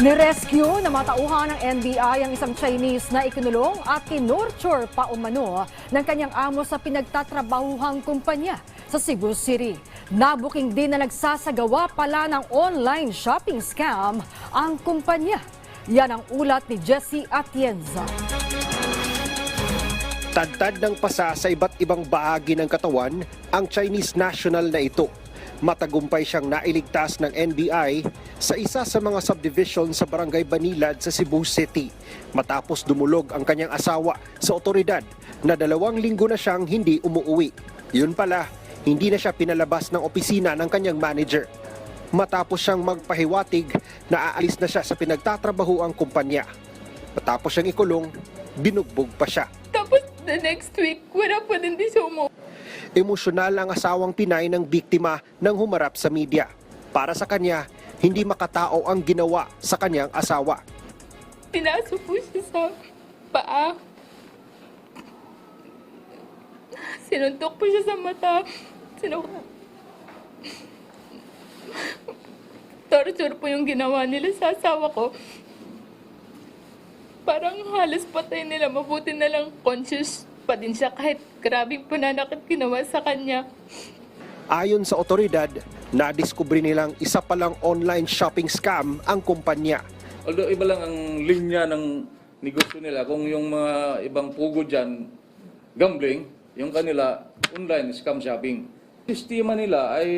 Nirescue na matauhan ng NBI ang isang Chinese na ikinulong at tinorture pa umano ng kanyang amo sa pinagtatrabahuhang kumpanya sa Cebu City. Nabuking din na nagsasagawa pala ng online shopping scam ang kumpanya. Yan ang ulat ni Jesse Atienza. Tadtad ng pasa sa iba't ibang bahagi ng katawan ang Chinese national na ito. Matagumpay siyang nailigtas ng NBI sa isa sa mga subdivision sa Barangay Banilad sa Cebu City matapos dumulog ang kanyang asawa sa otoridad na dalawang linggo na siyang hindi umuwi. Yun pala, hindi na siya pinalabas ng opisina ng kanyang manager. Matapos siyang magpahiwatig na aalis na siya sa pinagtatrabaho ang kumpanya. Matapos siyang ikulong, binugbog pa siya. Tapos the next week, wala pa din di siya umuwi. Emosyonal ang asawang Pinay ng biktima nang humarap sa media. Para sa kanya, hindi makatao ang ginawa sa kanyang asawa. Pinaso po siya sa paa. Sinuntok po siya sa mata. Sinu... Torture po yung ginawa nila sa asawa ko. Parang halos patay nila. Mabuti na lang conscious pa din siya kahit grabing pananakit ginawa sa kanya. Ayon sa otoridad, nadiskubre nilang isa palang online shopping scam ang kumpanya. Although iba lang ang linya ng negosyo nila. Kung yung mga ibang pugo dyan, gambling, yung kanila, online scam shopping. Sistema nila ay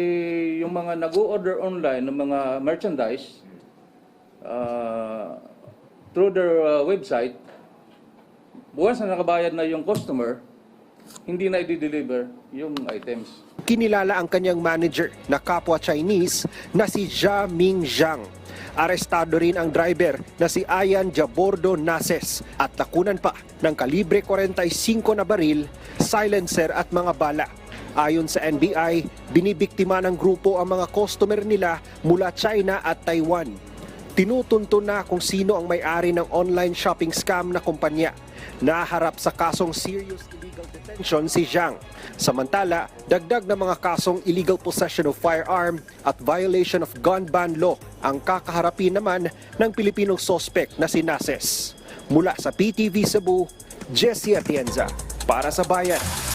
yung mga nag-order online ng mga merchandise uh, through their uh, website, buwan na nakabayad na yung customer, hindi na i-deliver yung items. Kinilala ang kanyang manager na kapwa Chinese na si Jia Ming Zhang. Arestado rin ang driver na si Ayan Jabordo Nases at nakunan pa ng kalibre 45 na baril, silencer at mga bala. Ayon sa NBI, binibiktima ng grupo ang mga customer nila mula China at Taiwan. Tinutunto na kung sino ang may-ari ng online shopping scam na kumpanya. Naharap sa kasong serious illegal detention si Zhang. Samantala, dagdag na mga kasong illegal possession of firearm at violation of gun ban law ang kakaharapin naman ng Pilipinong sospek na si Nases. Mula sa PTV Cebu, Jesse Atienza para sa Bayan.